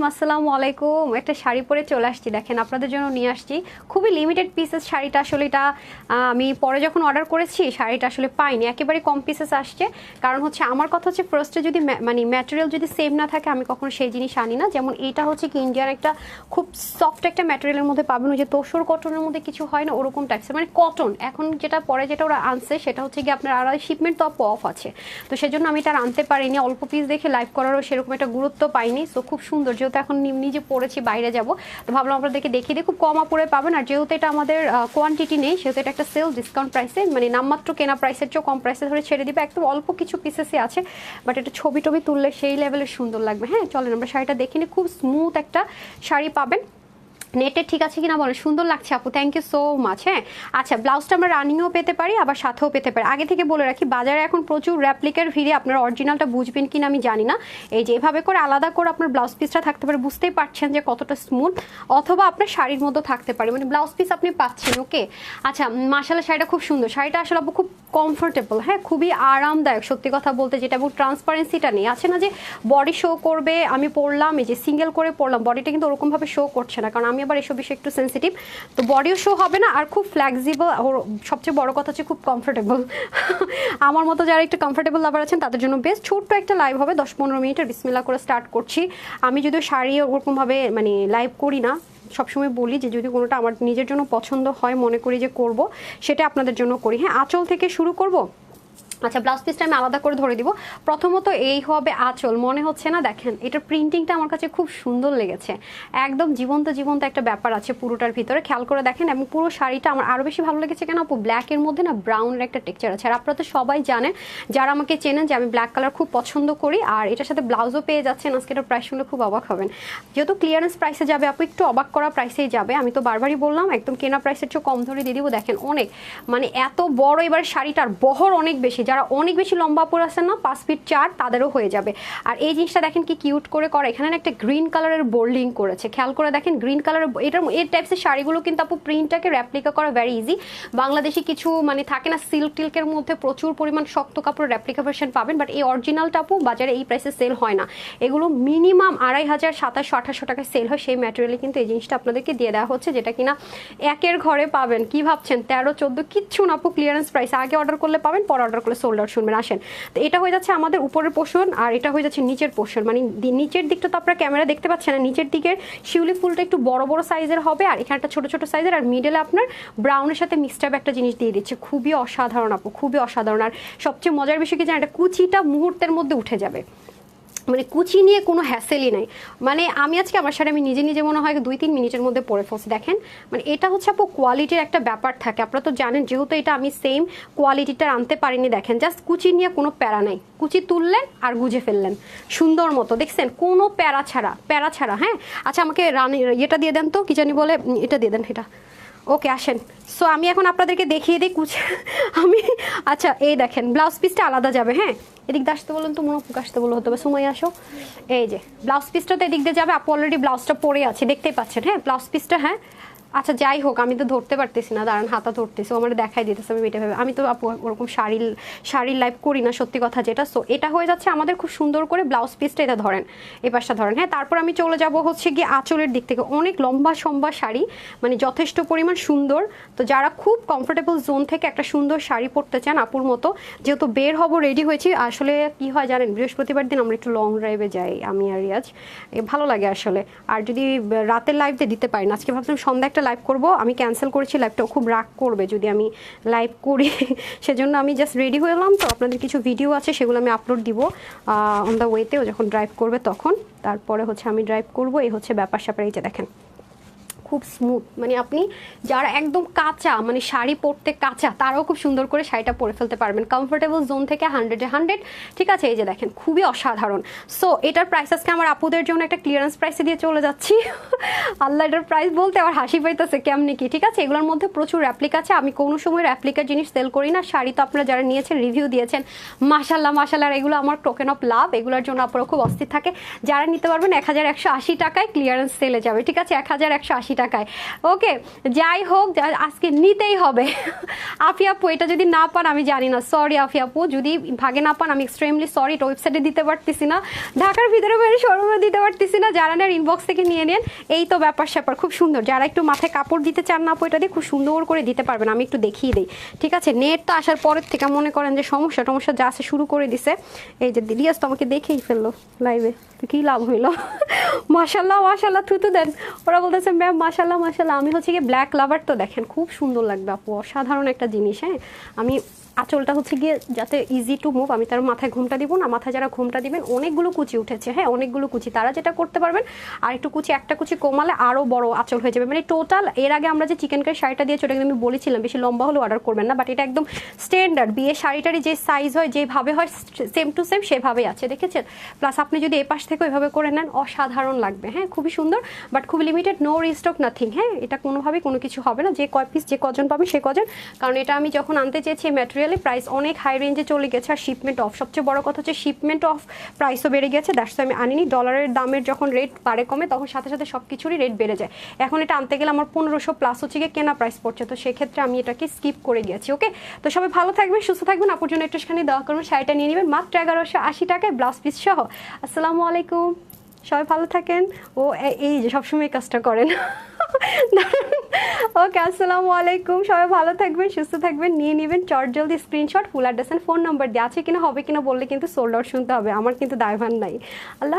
রহিম আসসালামু আলাইকুম। একটা শাড়ি পরে চলে আসছি, দেখেন আপনাদের জন্য নিয়ে আসছি। খুবই লিমিটেড পিসেস শাড়িটা আসলে এটা আমি পরে যখন অর্ডার করেছি, শাড়িটা আসলে পাইনি। একেবারে কম পিসেস আসছে। কারণ হচ্ছে আমার কথা হচ্ছে ফার্স্টে যদি মানে ম্যাটেরিয়াল যদি সেম না থাকে, আমি কখনো সেই জিনিস আনি না। যেমন এইটা হচ্ছে কি ইন্ডিয়ার একটা খুব সফট একটা ম্যাটেরিয়ালের মধ্যে পাবেন। ওই যে তোষর কটনের মধ্যে কিছু হয় না, ওরকম টাইপসের মানে কটন এখন যেটা পরে যেটা ওরা আনছে, সেটা হচ্ছে কি আপনার আড়াই শিপমেন্ট তো অফ আছে। তো সেজন্য আমি এটা আনতে পারিনি। অল্প পিস দেখে লাইভ করারও সেরকম একটা গুরুত্ব পাইনি। তো খুব সুন্দর যেহেতু এখন নিজে পড়েছি, বাইরে যাব, তো ভাবলাম আপনাদেরকে দেখিয়ে দিয়ে খুব কম আপুরে পাবেন। আর যেহেতু এটা আমাদের কোয়ান্টিটি নেই, সেহেতু এটা একটা সেল ডিসকাউন্ট প্রাইসে মানে নামমাত্র কেনা প্রাইসের চেয়েও কম প্রাইসে ধরে ছেড়ে দিবে। একদম অল্প কিছু পিসেসই আছে বাট এটা ছবি টবি তুললে সেই লেভেলের সুন্দর লাগবে। হ্যাঁ চলেন আমরা শাড়িটা দেখিনি খুব স্মুথ একটা শাড়ি পাবেন। নেটে ঠিক আছে কিনা বলেন সুন্দর লাগছে আপু থ্যাংক ইউ সো মাচ হ্যাঁ? আচ্ছা ব্লাউজটা আমরা রানিংও পেতে পারি, আবার সাথেও পেতে পারি। আগে থেকে বলে রাখি, বাজারে এখন প্রচুর র্যাপ্লিকার ভিড়ে, আপনারা অরিজিনালটা বুঝবেন কিনা আমি জানি না। এই যে এভাবে করে আলাদা করে আপনার ব্লাউজ পিসটা থাকতে পারে, বুঝতেই পারছেন যে কতটা স্মুথ অথবা আপনার শাড়ির মতো থাকতে পারে। মানে ব্লাউজ পিস আপনি পাচ্ছেন ওকে আচ্ছা মাসালা শাড়িটা খুব সুন্দর। শাড়িটা আসলে আপু খুব কমফোর্টেবল হ্যাঁ? খুবই আরামদায়ক, সত্যি কথা বলতে যেটা, এবং ট্রান্সপারেন্সিটা নেই। আছে না যে বডি শো করবে, আমি পরলাম, এই যে সিঙ্গেল করে পরলাম বডিটা কিন্তু ওরকমভাবে শো করছে না, কারণ আমি আবার এসব বিষয়ে একটু সেন্সিটিভ তো বডিও শো হবে না, আর খুব ফ্লেক্সিবল ওর সবচেয়ে বড় কথা হচ্ছে খুব কমফোর্টেবল আমার মতো যারা একটু কমফোর্টেবল লাভার আছেন, তাদের জন্য বেশ ছোট্ট একটা লাইভ হবে, দশ পনেরো মিনিটের বিসমিল্লা করে স্টার্ট করছি। আমি যদিও শাড়ি ওরকমভাবে মানে লাইভ করি না, সবসময় বলি যে যদি কোনোটা আমার নিজের জন্য পছন্দ হয়, মনে করি যে করব, সেটা আপনাদের জন্য করি। হ্যাঁ আঁচল থেকে শুরু করব? আচ্ছা ব্লাউজ পিসটা আমি আলাদা করে ধরে দিব। প্রথমত এই হবে আঁচল, মনে হচ্ছে না? দেখেন, এটার প্রিন্টিংটা আমার কাছে খুব সুন্দর লেগেছে। একদম জীবন্ত জীবন্ত একটা ব্যাপার আছে পুরোটার ভিতরে। খেয়াল করে দেখেন, এবং পুরো শাড়িটা আমার আরও বেশি ভালো লেগেছে কেন? আপু ব্ল্যাকের মধ্যে না ব্রাউনের একটা টেক্সচার আছে। আর আপনারা তো সবাই জানেন, যারা আমাকে চেনেন যে আমি ব্ল্যাক কালার খুব পছন্দ করি, আর এটার সাথে ব্লাউজও পেয়ে যাচ্ছেন, আজকে এটার প্রাইস শুনলে খুব অবাক হবেন। যেহেতু ক্লিয়ারেন্স প্রাইসে যাবে, আপু, একটু অবাক করা প্রাইসেই যাবে। আমি তো বারবারই বললাম, একদম কেনা প্রাইসের চেয়ে কম ধরে দিয়ে দিব। দেখেন, অনেক মানে এত বড় এবার শাড়িটার বহর অনেক বেশি। যারা অনেক বেশি লম্বা পরে আছেন না, পাঁচ ফিট চার, তাদেরও হয়ে যাবে। আর এই জিনিসটা দেখেন কি কিউট করে করা। এখানে একটা গ্রিন কালারের বোল্ডিং করেছে। খেয়াল করে দেখেন গ্রিন কালারের এটার এই টাইপসের শাড়িগুলো কিন্তু আপু প্রিন্টটাকে র্যাপ্লিকা করা ভ্যারি ইজি বাংলাদেশি কিছু মানে থাকে না সিল্ক টিল্কের মধ্যে প্রচুর পরিমাণ শক্ত কাপড় র্যাপ্লিকা ভার্সন পাবেন বাট এই অরিজিনালটা আপু বাজারে এই প্রাইসে সেল হয় না। এগুলো মিনিমাম আড়াই হাজার, সাতাশশো, আঠাশশো টাকায় সেল হয়। সেই ম্যাটেরিয়ালে কিন্তু এই জিনিসটা আপনাদেরকে দিয়ে দেওয়া হচ্ছে, যেটা কিনা একের ঘরে পাবেন। কি ভাবছেন? তেরো, চোদ্দ, কিচ্ছু না আপু ক্লিয়ারেন্স প্রাইস আগে অর্ডার করলে পাবেন, পরে অর্ডার করলে সোল্ড শুনবেন আসেন। তো এটা হয়ে যাচ্ছে আমাদের উপরের পোষণ আর এটা হয়ে যাচ্ছে নিচের পোষণ। মানে নিচের দিকটা তো আপনারা ক্যামেরা দেখতে পাচ্ছেন না, নিচের দিকের শিউলি ফুলটা একটু বড় বড় সাইজের হবে আর এখানে একটা ছোট ছোট সাইজের আর মিডলে আপনার ব্রাউনের সাথে মিক্সড একটা জিনিস দিয়ে দিচ্ছে। খুবই অসাধারণ আপু, খুবই অসাধারণ। আর সবচেয়ে মজার বিষয় কি জানেন? একটা কুচিটা মুহূর্তের মধ্যে উঠে যাবে। মানে কুচি নিয়ে কোনো হ্যাসেলই নাই। মানে আমি আজকে আমার সাথে, আমি নিজে নিজে মনে হয় দুই তিন মিনিটের মধ্যে পরে ফেলছি। দেখেন মানে এটা হচ্ছে আপু কোয়ালিটির একটা ব্যাপার থাকে। আপনারা তো জানেন, যেহেতু এটা আমি সেম কোয়ালিটিটা আনতে পারিনি, দেখেন জাস্ট কুচি নিয়ে কোনো প্যারা নাই। কুচি তুললেন আর গুজে ফেললেন। সুন্দর মতো, দেখছেন? কোনো প্যারা ছাড়া প্যারা ছাড়া হ্যাঁ? আচ্ছা আমাকে রানি, ইয়েটা দিয়ে দেন তো, কি জানি বলে এটা দিয়ে দেন, এটা। ওকে, আসেন। সো আমি এখন আপনাদেরকে দেখিয়ে দিই কুচ আমি আচ্ছা এই দেখেন ব্লাউজ পিসটা আলাদা যাবে হ্যাঁ? এদিক দিয়ে আসতে বলুন তো, মনে আসতে বলো হতে হবে সময় আসো। এই যে ব্লাউজ পিসটা তো এদিক দিয়ে যাবে, আপু অলরেডি ব্লাউজটা পরে আছে, দেখতেই পাচ্ছেন হ্যাঁ? ব্লাউজ পিসটা হ্যাঁ? আচ্ছা যাই হোক, আমি তো ধরতে পারতেছি না, দাঁড়ান, হাতা ধরতেছি আমার দেখাই দিতেছে, আমি এটা ভেবে আমি তো আপু ওরকম শাড়ির শাড়ির লাইভ করি না, সত্যি কথা যেটা সো এটা হয়ে যাচ্ছে আমাদের খুব সুন্দর করে ব্লাউজ পিসটা এটা ধরেন এই পাশটা ধরেন হ্যাঁ তারপর আমি চলে যাব হচ্ছে গিয়ে আঁচলের দিক থেকে, অনেক লম্বা সম্বা শাড়ি মানে যথেষ্ট পরিমাণ সুন্দর, তো যারা খুব কমফোর্টেবল জোন থেকে একটা সুন্দর শাড়ি পরতে চান আপুর মতো, যেহেতু বের হব রেডি হয়েছি, আসলে কি হয় জানেন, বৃহস্পতিবার দিন আমরা একটু লং ড্রাইভে যাই, আমি আর রিয়াজ, এ ভালো লাগে আসলে, আর যদি রাতের লাইভে দিতে পারি না আজকে ভাবছিলাম সন্ধ্যা একটা লাইভ করব। আমি ক্যান্সেল করেছি লাইভটা খুব রাগ করবে যদি আমি লাইভ করি। সেজন্য আমি জাস্ট রেডি হয়ে এলাম। তো আপনাদের কিছু ভিডিও আছে, সেগুলো আমি আপলোড দিব। অন দ্য ওয়েতেও যখন ড্রাইভ করবে তখন। তারপরে হচ্ছে আমি ড্রাইভ করব। এই হচ্ছে ব্যাপার স্যাপার এই যে দেখেন। খুব স্মুথ মানে আপনি যারা একদম কাঁচা মানে শাড়ি পরতে কাঁচা, তারাও খুব সুন্দর করে শাড়িটা পরে ফেলতে পারবেন। কমফোর্টেবল জোন থেকে হান্ড্রেডে হান্ড্রেড ঠিক আছে, এই যে দেখেন, খুবই অসাধারণ। সো এটার প্রাইস আজকে আমার আপুদের জন্য একটা ক্লিয়ারেন্স প্রাইসে দিয়ে চলে যাচ্ছি। আল্লাহ, এটার প্রাইস বলতে আমার হাসি পাইতেছে, কেমনি কি? ঠিক আছে, এগুলোর মধ্যে প্রচুর র্যাপ্লিক আছে। আমি কোনো সময় র্যাপ্লিকার জিনিস সেল করি না। শাড়ি তো আপনারা যারা নিয়েছেন রিভিউ দিয়েছেন মাসাল্লাহ মাসাল্লাহ এগুলো আমার টোকেন অফ লাভ এগুলোর জন্য আপনারা খুব অস্থির থাকে। যারা নিতে পারবেন এক হাজার একশো আশি টাকায় ক্লিয়ারেন্স সেলে যাবে। ঠিক আছে, এক হাজার একশো আশি টাকায়। ওকে, যাই হোক আজকে নিতেই হবে। আফি আপু, এটা যদি না পান, আমি জানি না। সরি আফি আপু, যদি ভাগে না পান, আমি এক্সট্রিমলি সরি এটা ওয়েবসাইটে দিতে পারতেছি না। ঢাকার ভিতরে বাইরে শোরুমে দিতে পারতেছি না। যারা নেন ইনবক্স থেকে নিয়ে নেন। এই তো ব্যাপার স্যাপার, খুব সুন্দর। যারা একটু মাথায় কাপড় দিতে চান না আপু, এটা দিয়ে খুব সুন্দর করে দিতে পারবেন। আমি একটু দেখিয়ে দিই। ঠিক আছে? নেট তো আসার পরের থেকে মনে করেন যে সমস্যা টমস্যা যা আছে শুরু করে দিছে। এই যে দিদিয়াস তো আমাকে দেখেই ফেলল লাইভে কী লাভ হইল? মাসাল্লাহ মাসাল্লাহ থুতু দেন। ওরা বলতেছে ম্যাম মাসাল্লাহ মাসাল্লাহ আমি হচ্ছে গিয়ে ব্ল্যাক লাভার তো দেখেন, খুব সুন্দর লাগবে আপু, অসাধারণ একটা জিনিস হ্যাঁ। আমি আঁচলটা হচ্ছে গিয়ে যাতে ইজি টু মুভ আমি তার মাথায় ঘুমটা দিব না, মাথায় যারা ঘুমটা দিবেন, অনেকগুলো কুচি উঠেছে। হ্যাঁ অনেকগুলো কুচি। তারা যেটা করতে পারবেন, আর একটু কুচি, একটা কুচি কমালে আরও বড় আঁচল হয়ে যাবে। মানে টোটাল এর আগে আমরা যে চিকেন কারি শাড়িটা দিয়েছি ওটা আমি বলেছিলাম, বেশি লম্বা হলে অর্ডার করবেন না বাট এটা একদম স্ট্যান্ডার্ড বিয়ে শাড়িটারই যে সাইজ হয়, যেভাবে হয় সেম টু সেম সেভাবেই আছে, দেখেছেন? প্লাস আপনি যদি এ পাশ থেকে ওইভাবে করে নেন, অসাধারণ লাগবে। হ্যাঁ খুবই সুন্দর বাট খুবই লিমিটেড নো রিস্টক নাথিং হ্যাঁ এটা কোনোভাবেই কোনো কিছু হবে না। যে কয় পিস যে কজন পাবে, সে কজন। কারণ এটা আমি যখন আনতে চেয়েছি ম্যাটেরিয়ালে প্রাইস অনেক হাই রেঞ্জে চলে গেছে। আর শিপমেন্ট অফ সবচেয়ে বড় কথা হচ্ছে শিপমেন্ট অফ প্রাইসও বেড়ে গেছে। দ্যাটস আমি আনিনি। ডলারের দামের যখন রেট বাড়ে, কমে, তখন সাথে সাথে সব কিছুরই রেট বেড়ে যায়। এখন এটা আনতে গেলে আমার পনেরোশো প্লাস হচ্ছে গিয়ে কেনা প্রাইস পড়ছে। তো সেক্ষেত্রে আমি এটাকে স্কিপ করে গেছি ওকে তো সবাই ভালো থাকবেন, সুস্থ থাকবেন। আপুর জন্য একটুখানি দেওয়া করুন। শাড়িটা নিয়ে নেবেন। মাত্র এগারোশো আশি টাকায় ব্লাউজ পিস সহ। আসসালামু আলাইকুম। সবাই ভালো থাকেন। ও, এই যে সবসময় কাজটা করেন। ওকে আসসালামু আলাইকুম সবাই ভালো থাকবেন, সুস্থ থাকবেন, নিয়ে নেবেন। চট জলদি screenshot full address phone number দিয়ে আছে কিনা, হবে কিনা বললে কিন্তু সোল্ড আউট শুনতে হবে। আমার কিন্তু দায়ভার নাই। আল্লাহ